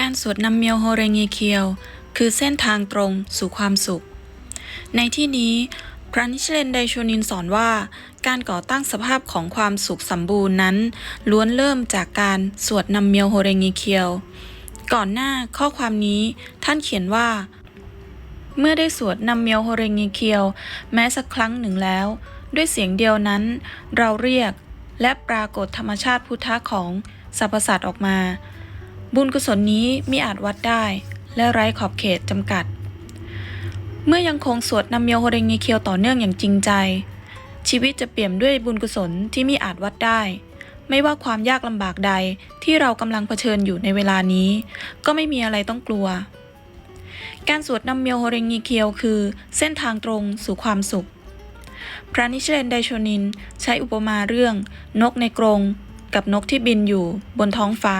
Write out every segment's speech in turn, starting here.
การสวดนำเมียวโฮเรงเงเคียว คือเส้นทางตรงสู่ความสุข ในที่นี้พระนิชเลนไดโชนินสอนว่า การก่อตั้งสภาพของความสุขสมบูรณ์นั้น ล้วนเริ่มจากการสวดนำเมียวโฮเรงเงเคียว ก่อนหน้าข้อความนี้ท่านเขียนว่า เมื่อได้สวดนำเมียวโฮเรงเงเคียว แม้สักครั้งหนึ่งแล้ว ด้วยเสียงเดียวนั้น เราเรียกและปรากฏธรรมชาติพุทธะของสรรพสัตว์ออกมา บุญกุศลนี้มิอาจวัดได้ และไร้ขอบเขตจำกัด เมื่อยังคงสวดนำเมียวโฮเรงเงเคียวต่อเนื่องอย่างจริงใจ ชีวิตจะเปี่ยมด้วยบุญกุศลที่มิอาจวัดได้ ไม่ว่าความยากลำบากใดที่เรากำลังเผชิญอยู่ในเวลานี้ ก็ไม่มีอะไรต้องกลัว การสวดนำเมียวโฮเรงเงเคียวคือ เส้นทางตรงสู่ความสุข พระนิชเรนไดโชนินใช้อุปมาเรื่อง นกในกรงกับนกที่บินอยู่บนท้องฟ้า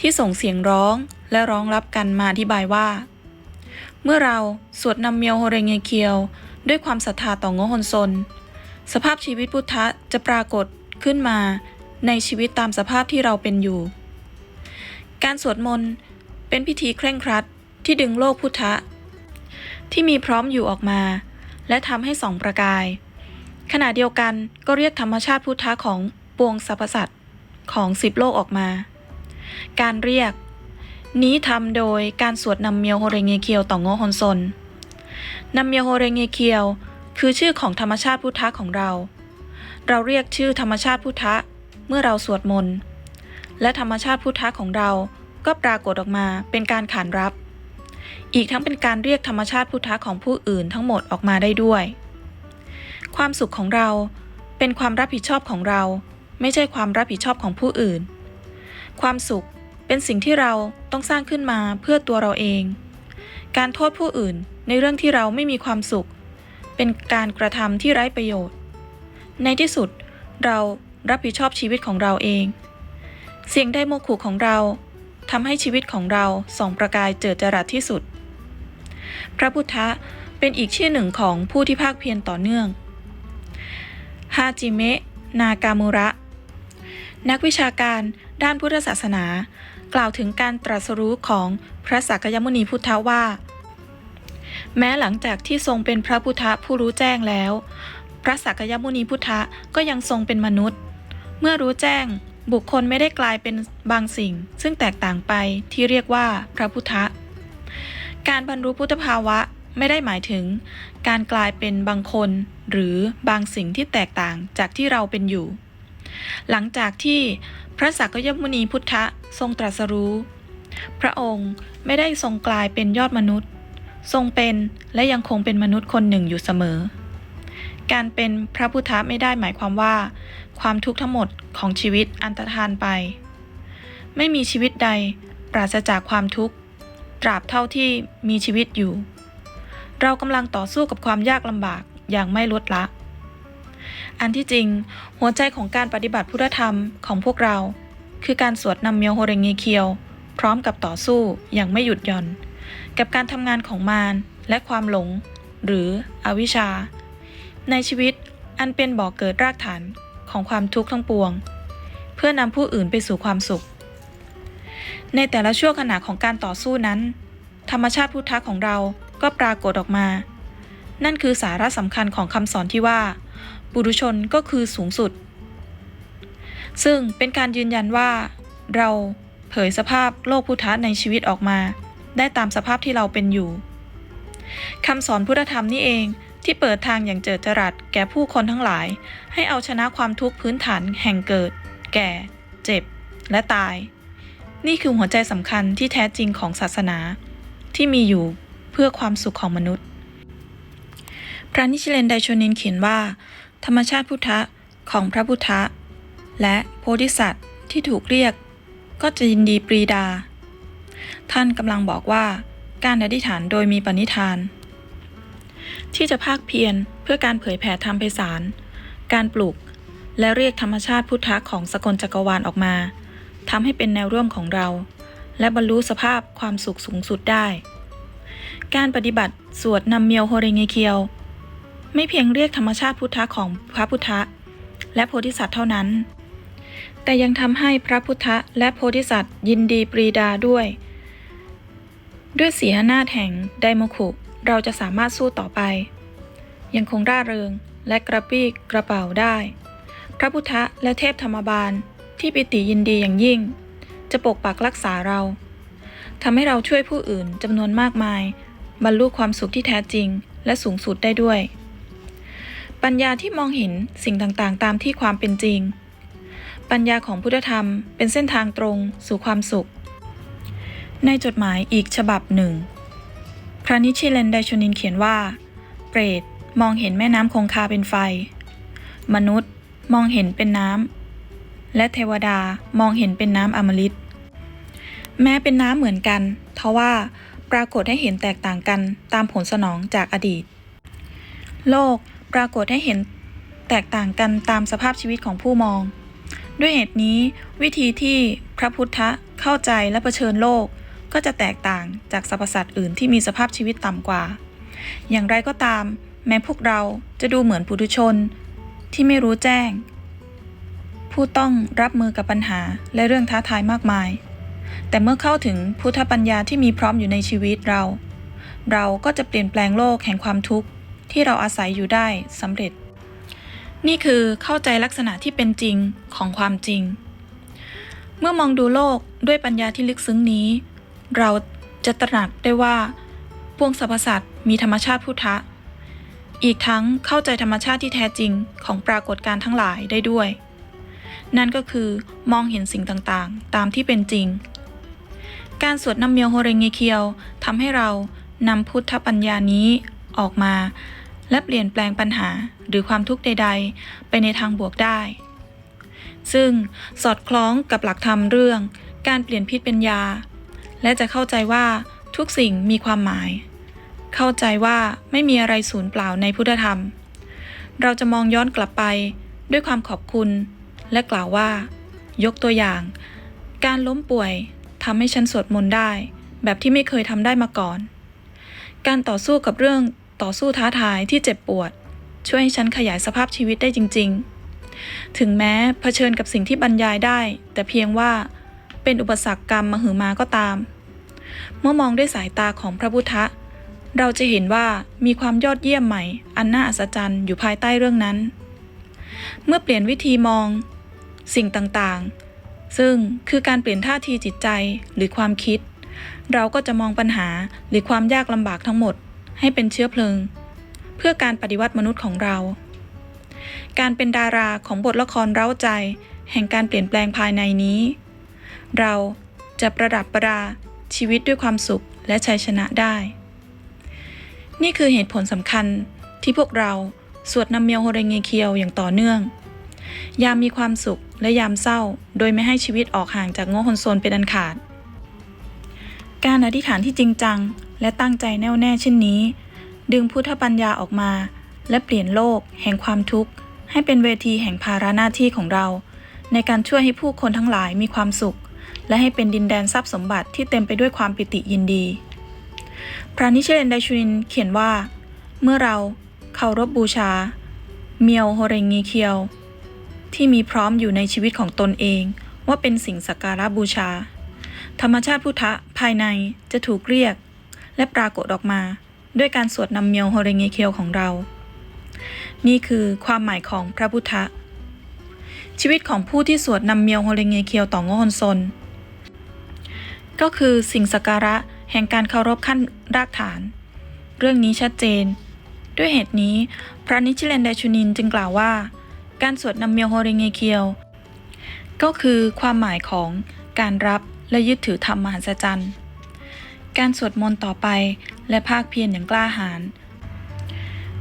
ที่ส่งเสียงร้องและร้องรับกันมาอธิบายว่า เมื่อเราสวดนำเมียวโฮเรงเงเคียว ด้วยความศรัทธาต่อโงฮนซน สภาพชีวิตพุทธะจะปรากฏขึ้นมาในชีวิตตามสภาพที่เราเป็นอยู่ การสวดมนต์เป็นพิธีเคร่งครัดที่ดึงโลกพุทธะ ที่มีพร้อมอยู่ออกมา และทำให้สองประกาย ขณะเดียวกันก็เรียกธรรมชาติพุทธะของปวงสรรพสัตว์ของสิบโลกออกมา การเรียก นี้ทำโดยการสวดนำเมียวโฮเรงเงเคียวต่อโงฮอนซนนำเมียวโฮเรงเงเคียว คือชื่อของธรรมชาติพุทธะของเรา เราเรียกชื่อธรรมชาติพุทธะเมื่อเราสวดมนต์ และธรรมชาติพุทธะของเราก็ปรากฏออกมาเป็นการขานรับ อีกทั้งเป็นการเรียกธรรมชาติพุทธะของผู้อื่นทั้งหมดออกมาได้ด้วย ความสุขของเราเป็นความรับผิดชอบของเรา ไม่ใช่ความรับผิดชอบของผู้อื่น ความสุขเป็นสิ่งที่เราต้องสร้างขึ้นมาเพื่อตัวเราเอง การโทษผู้อื่นในเรื่องที่เราไม่มีความสุข เป็นการกระทำที่ไร้ประโยชน์ ในที่สุดเรารับผิดชอบชีวิตของเราเอง เสียงได้โมขู่ของเราทำให้ชีวิตของเราส่องประกายเจิดจรัสที่สุด พระพุทธะเป็นอีกชื่อหนึ่งของผู้ที่ภาคเพียรต่อเนื่องฮาจิเมะนากามุระ นักวิชาการ ด้านพุทธศาสนา กล่าวถึงการตรัสรู้ของพระสักยมุนีพุทธว่า แม้หลังจากที่ทรงเป็นพระพุทธผู้รู้แจ้งแล้ว พระสักยมุนีพุทธก็ยังทรงเป็นมนุษย์ เมื่อรู้แจ้งบุคคลไม่ได้กลายเป็นบางสิ่ง ซึ่งแตกต่างไปที่เรียกว่าพระพุทธการบรรลุพุทธภาวะไม่ได้หมายถึง การกลายเป็นบางคนหรือบางสิ่งที่แตกต่างจากที่เราเป็นอยู่ หลังจากที่ พระสักยมุนีพุทธะทรงตรัสรู้ พระองค์ไม่ได้ทรงกลายเป็นยอดมนุษย์ ทรงเป็นและยังคงเป็นมนุษย์คนหนึ่งอยู่เสมอ การเป็นพระพุทธไม่ได้หมายความว่า ความทุกข์ทั้งหมดของชีวิตอันตรธานไป ไม่มีชีวิตใดปราศจากความทุกข์ ตราบเท่าที่มีชีวิตอยู่ เรากำลังต่อสู้กับความยากลำบากอย่างไม่ลดละ อันที่จริง หัวใจของการปฏิบัติพุทธธรรมของพวกเรา คือการสวดนำเมียวโฮเรงเงเคียว พร้อมกับต่อสู้อย่างไม่หยุดหย่อน กับการทำงานของมารและความหลง หรืออวิชชา ในชีวิตอันเป็นบ่อกเกิดรากฐานของความทุกข์ทั้งปวง เพื่อนำผู้อื่นไปสู่ความสุข ในแต่ละช่วงขณะของการต่อสู้นั้น ธรรมชาติพุทธะของเราก็ปรากฏออกมา นั่นคือสาระสำคัญของคำสอนที่ว่า ปุถุชนก็คือสูงสุด ซึ่งเป็นการยืนยันว่า เราเผยสภาพโลกพุทธะในชีวิตออกมา ได้ตามสภาพที่เราเป็นอยู่คำสอนพุทธธรรมนี่เองที่เปิดทางอย่างเจิดจรัสแก่ผู้คนทั้งหลาย ให้เอาชนะความทุกข์พื้นฐานแห่งเกิด แก่ เจ็บ และตาย นี่คือหัวใจสำคัญที่แท้จริงของศาสนา ที่มีอยู่เพื่อความสุขของมนุษย์ พระนิชเลนไดโชนินเขียนว่า ธรรมชาติพุทธะของพระพุทธะ และโพธิสัตว์ที่ถูกเรียก ก็จะยินดีปรีดา ท่านกำลังบอกว่าการอธิษฐานโดยมีปณิธาน ที่จะภาคเพียรเพื่อการเผยแผ่ธรรมไพศาลการปลูกและเรียกธรรมชาติพุทธะของสกลจักรวาลออกมาทำให้เป็นแนวร่วมของเรา และบรรลุสภาพความสุขสูงสุดได้ การปฏิบัติสวดนำเมียวโฮเรงเงเคียว ไม่เพียงเรียกธรรมชาติพุทธะของพระพุทธะและโพธิสัตว์เท่านั้น แต่ยังทำให้พระพุทธะและโพธิสัตว์ยินดีปรีดาด้วย ด้วยสีหน้าแห่งไดโมคุเราจะสามารถสู้ต่อไป ยังคงร่าเริงและกระปรี้กระเป๋าได้ พระพุทธและเทพธรรมบาลที่ปิติยินดีอย่างยิ่ง จะปกปักรักษาเราทำให้เราช่วยผู้อื่นจำนวนมากมาย บรรลุความสุขที่แท้จริง และสูงสุดได้ด้วย ปัญญาที่มองเห็นสิ่งต่างๆ ตามที่ความเป็นจริง ปัญญาของพุทธธรรมเป็นเส้นทางตรงสู่ความสุข ในจดหมายอีกฉบับหนึ่ง พระนิชิเลนไดชนินเขียนว่า เปรตมองเห็นแม่น้ำคงคาเป็นไฟ มนุษย์มองเห็นเป็นน้ำ และเทวดามองเห็นเป็นน้ำอมฤต แม้เป็นน้ำเหมือนกัน ทว่าปรากฏให้เห็นแตกต่างกันตามผลสนองจากอดีต โลก ปรากฏให้เห็นแตกต่างกันตามสภาพชีวิตของผู้มอง ด้วยเหตุนี้วิธีที่พระพุทธเข้าใจและะเผชิญโลก ก็จะแตกต่างจากสรรพสัตว์อื่นที่มีสภาพชีวิตต่ำกว่า อย่างไรก็ตาม แม้พวกเราจะดูเหมือนปุถุชน ที่ไม่รู้แจ้ง ผู้ต้องรับมือกับปัญหาและเรื่องท้าทายมากมาย แต่เมื่อเข้าถึงพุทธปัญญาที่มีพร้อมอยู่ในชีวิตเรา เราก็จะเปลี่ยนแปลงโลกแห่งความทุกข์ ที่เราอาศัยอยู่ได้สำเร็จ นี่คือเข้าใจลักษณะที่เป็นจริงของความจริง เมื่อมองดูโลกด้วยปัญญาที่ลึกซึ้งนี้ เราจะตระหนักได้ว่าพวงสรรพสัตว์มีธรรมชาติพุทธะ อีกทั้งเข้าใจธรรมชาติที่แท้จริงของปรากฏการณ์ทั้งหลายได้ด้วย นั่นก็คือมองเห็นสิ่งต่างๆ ตามที่เป็นจริง การสวดนำเมียวโฮเรงเงเคียวทำให้เรานำพุทธปัญญานี้ ออกมา และเปลี่ยนแปลงปัญหาหรือความทุกข์ใด ๆ ไปในทางบวกได้ ซึ่งสอดคล้องกับหลักธรรมเรื่อง การเปลี่ยนพิษเป็นยา และจะเข้าใจว่าทุกสิ่งมีความหมาย เข้าใจว่าไม่มีอะไรสูญเปล่าในพุทธธรรม เราจะมองย้อนกลับไปด้วยความขอบคุณและกล่าวว่า ยกตัวอย่าง การล้มป่วยทำให้ฉันสวดมนต์ได้ แบบที่ไม่เคยทำได้มาก่อน การต่อสู้กับเรื่อง ต่อสู้ท้าทายที่เจ็บปวด ช่วยให้ฉันขยายสภาพชีวิตได้จริง ๆ ถึงแม้เผชิญกับสิ่งที่บรรยายได้ แต่เพียงว่าเป็นอุปสรรคกรรมมหือมาก็ตาม เมื่อมองด้วยสายตาของพระพุทธเราจะเห็นว่ามีความยอดเยี่ยมใหม่ อันน่าอัศจรรย์อยู่ภายใต้เรื่องนั้น เมื่อเปลี่ยนวิธีมอง สิ่งต่างๆ ซึ่งคือการเปลี่ยนท่าทีจิตใจหรือความคิด เราก็จะมองปัญหาหรือความยากลำบากทั้งหมด ให้เป็นเชื้อเพลิง เพื่อการปฏิวัติมนุษย์ของเรา การเป็นดาราของบทละครเร้าใจ แห่งการเปลี่ยนแปลงภายในนี้ เราจะประดับประดาชีวิตด้วยความสุขและชัยชนะได้ นี่คือเหตุผลสำคัญที่พวกเราสวดนำเมียวโฮเรงเงเคียวอย่างต่อเนื่อง ยามมีความสุขและยามเศร้า โดยไม่ให้ชีวิตออกห่างจากโง่คนโซนเป็นอันขาด การอธิษฐานที่จริงจัง และตั้งใจแน่วแน่เช่นนี้ ดึงพุทธปัญญาออกมา และเปลี่ยนโลก แห่งความทุกข์ ให้เป็นเวทีแห่งภาระหน้าที่ของเรา ในการช่วยให้ผู้คนทั้งหลายมีความสุข และให้เป็นดินแดนทรัพย์สมบัติที่เต็มไปด้วยความปิติยินดี พระนิเชนไดชูนินเขียนว่า เมื่อเราเคารพบบูชา เมียวโฮเรงงีเคียว ที่มีพร้อมอยู่ในชีวิตของตนเอง ว่าเป็นสิ่งสักการะบูชา ธรรมชาติพุทธะภายในจะถูกเรียก และปรากฏออกมา ด้วยการสวดนำเมียวโฮเรงเคียวของเรา นี่คือความหมายของพระพุทธะ ชีวิตของผู้ที่สวดนำเมียวโฮเรงเคียวต่อโงฮอนซน ก็คือสิ่งสักการะแห่งการเคารพขั้นรากฐาน เรื่องนี้ชัดเจน ด้วยเหตุนี้ พระนิชิเลนไดชูนินจึงกล่าวว่า การสวดนำเมียวโฮเรงเงเคียว ก็คือความหมายของการรับและยึดถือธรรมมหัศจรรย์ การสวดมนต์ต่อไป และภาคเพียรอย่างกล้าหาญ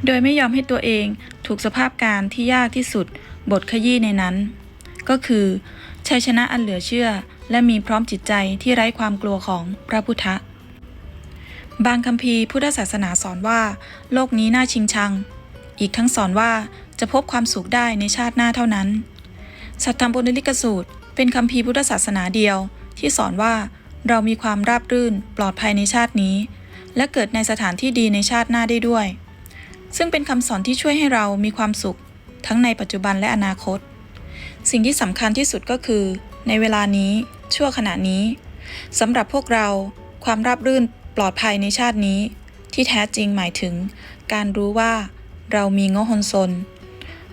โดยไม่ยอมให้ตัวเองถูกสภาพการที่ยากที่สุดบทขยี้ในนั้น ก็คือชัยชนะอันเหลือเชื่อ และมีพร้อมจิตใจที่ไร้ความกลัวของพระพุทธบางคัมภีร์พุทธศาสนาสอนว่า โลกนี้น่าชิงชัง อีกทั้งสอนว่าจะพบความสุขได้ในชาติหน้าเท่านั้น สัทธรรมปุณลิกสูตร เป็นคัมภีร์พุทธศาสนาเดียวที่สอนว่า เรามีความราบรื่นปลอดภัยในชาตินี้ และเกิดในสถานที่ดีในชาติหน้าได้ด้วย ซึ่งเป็นคำสอนที่ช่วยให้เรามีความสุข ทั้งในปัจจุบันและอนาคต สิ่งที่สำคัญที่สุดก็คือ ในเวลานี้ ชั่วขณะนี้สำหรับพวกเราความราบรื่นปลอดภัยในชาตินี้ ที่แท้จริงหมายถึง การรู้ว่า เรามีโงหนซน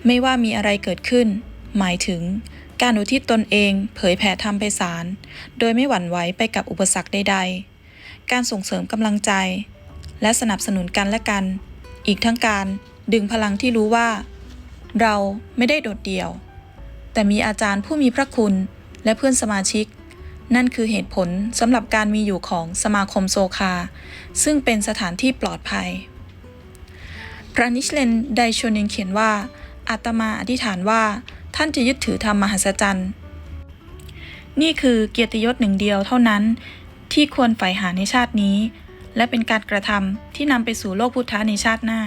ไม่ว่ามีอะไรเกิดขึ้น หมายถึง การอุทิศตนเองเผยแผ่ธรรมไปสาร โดยไม่หวั่นไหวไปกับอุปสรรคใดๆ การส่งเสริมกำลังใจ และสนับสนุนกันและกัน อีกทั้งการดึงพลังที่รู้ว่า เราไม่ได้โดดเดี่ยว แต่มีอาจารย์ผู้มีพระคุณและเพื่อนสมาชิก นั่นคือเหตุผลสำหรับการมีอยู่ของสมาคมโซคา ซึ่งเป็นสถานที่ปลอดภัย พระนิชเลนไดชนินเขียนว่าอาตมาอธิษฐานว่า ท่านจะยึดถือธรรมมหัศจรรย์ นี่คือเกียรติยศหนึ่งเดียวเท่านั้นที่ควรใฝ่หาในชาตินี้ และเป็นการกระทำที่นำไปสู่โลกพุทธะในชาติหน้า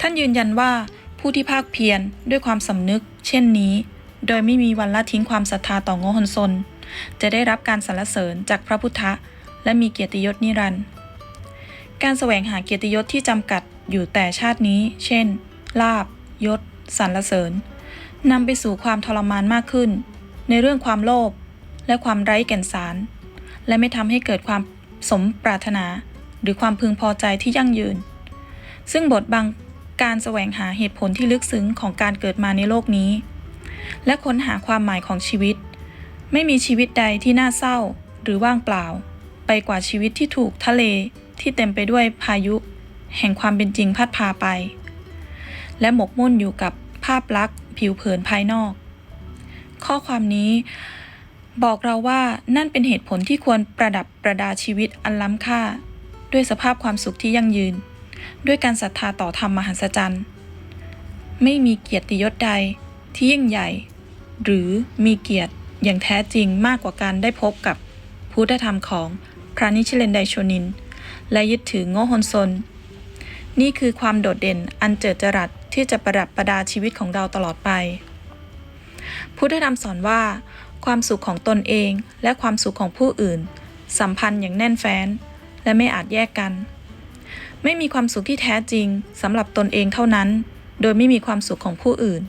ท่านยืนยันว่าผู้ที่ภาคเพียรด้วยความสำนึก เช่นนี้ โดยไม่มีวันละทิ้งความศรัทธาต่อโงหนซนจะได้รับการสรรเสริญจากพระพุทธะและมีเกียรติยศนิรันดร์การแสวงหาเกียรติยศที่จำกัดอยู่แต่ชาตินี้ เช่น ลาบยศสรรเสริญ นำไปสู่ความทรมานมากขึ้น ในเรื่องความโลภและความไร้แก่นสาร และไม่ทำให้เกิดความสมปรารถนา หรือความพึงพอใจที่ยั่งยืน ซึ่งบทบังการแสวงหาเหตุผลที่ลึกซึ้งของการเกิดมาในโลกนี้ และค้นหาความหมายของชีวิต ไม่มีชีวิตใดที่น่าเศร้าหรือว่างเปล่า ไปกว่าชีวิตที่ถูกทะเลที่เต็มไปด้วยพายุ แห่งความเป็นจริงพัดพาไป และหมกมุ่นอยู่กับภาพลักษณ์ ผิวเผินภายนอก ข้อความนี้บอกเราว่านั่นเป็นเหตุผลที่ควรประดับประดาชีวิตอันล้ำค่า ด้วยสภาพความสุขที่ยั่งยืน ด้วยการศรัทธาต่อธรรมมหัศจรรย์ ไม่มีเกียรติยศใดที่ยิ่งใหญ่ หรือมีเกียรติอย่างแท้จริงมากกว่าการได้พบกับพุทธธรรมของพระนิชเลนไดโชนิน และยึดถือโง่ฮนซน นี่คือความโดดเด่นอันเจิดจรัส ที่จะประดับประดาชีวิตของเราตลอดไป พุทธธรรมสอนว่า ความสุขของตนเองและความสุขของผู้อื่น สัมพันธ์อย่างแน่นแฟ้น และไม่อาจแยกกัน ไม่มีความสุขที่แท้จริงสำหรับตนเองเท่านั้น โดยไม่มีความสุขของผู้อื่น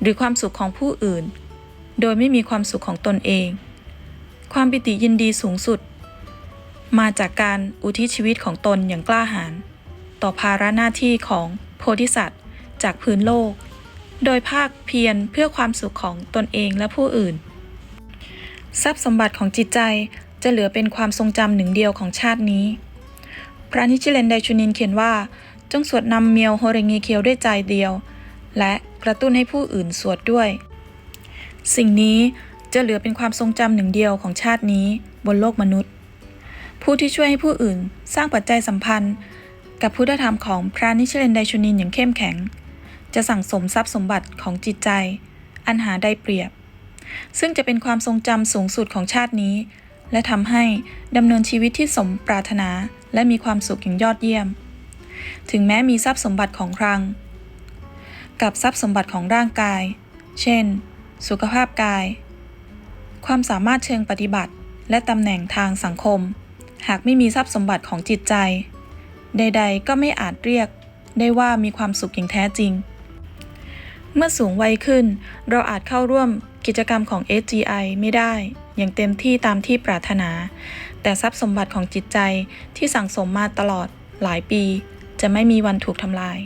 หรือความสุขของผู้อื่น โดยไม่มีความสุขของตนเอง ความปิติยินดีสูงสุด มาจากการอุทิศชีวิตของตนอย่างกล้าหาญต่อภาระหน้าที่ของโพธิสัตว์ จากพื้นโลก โดยภาคเพียรเพื่อความสุขของตนเองและผู้อื่น ทรัพย์สมบัติของจิตใจจะเหลือเป็นความทรงจำหนึ่งเดียวของชาตินี้ พระนิชิเลนไดชุนินเขียนว่า จงสวดนำเมียวโฮเรงเเคียวด้วยใจเดียว และกระตุ้นให้ผู้อื่นสวดด้วย สิ่งนี้จะเหลือเป็นความทรงจำหนึ่งเดียวของชาตินี้บนโลกมนุษย์ ผู้ที่ช่วยให้ผู้อื่นสร้างปัจจัยสัมพันธ์ กับพุทธธรรมของพระนิชเลนไดชุนินอย่างเข้มแข็ง จะสั่งสมทรัพย์สมบัติของจิตใจ อันหาได้เปรียบ ซึ่งจะเป็นความทรงจำสูงสุดของชาตินี้ และทำให้ดำเนินชีวิตที่สมปรารถนาและมีความสุขอย่างยอดเยี่ยม ถึงแม้มีทรัพย์สมบัติของครัง กับทรัพย์สมบัติของร่างกาย เช่น สุขภาพกาย ความสามารถเชิงปฏิบัติ และตำแหน่งทางสังคม หากไม่มีทรัพย์สมบัติของจิตใจ ใด ๆ ก็ไม่อาจเรียกได้ว่ามีความสุขอย่างแท้จริง เมื่อสูงวัยขึ้น เราอาจเข้าร่วมกิจกรรมของ SGI ไม่ได้ อย่างเต็มที่ตามที่ปรารถนา แต่ทรัพย์สมบัติของจิตใจที่สั่งสมมาตลอดหลายปี จะไม่มีวันถูกทำลาย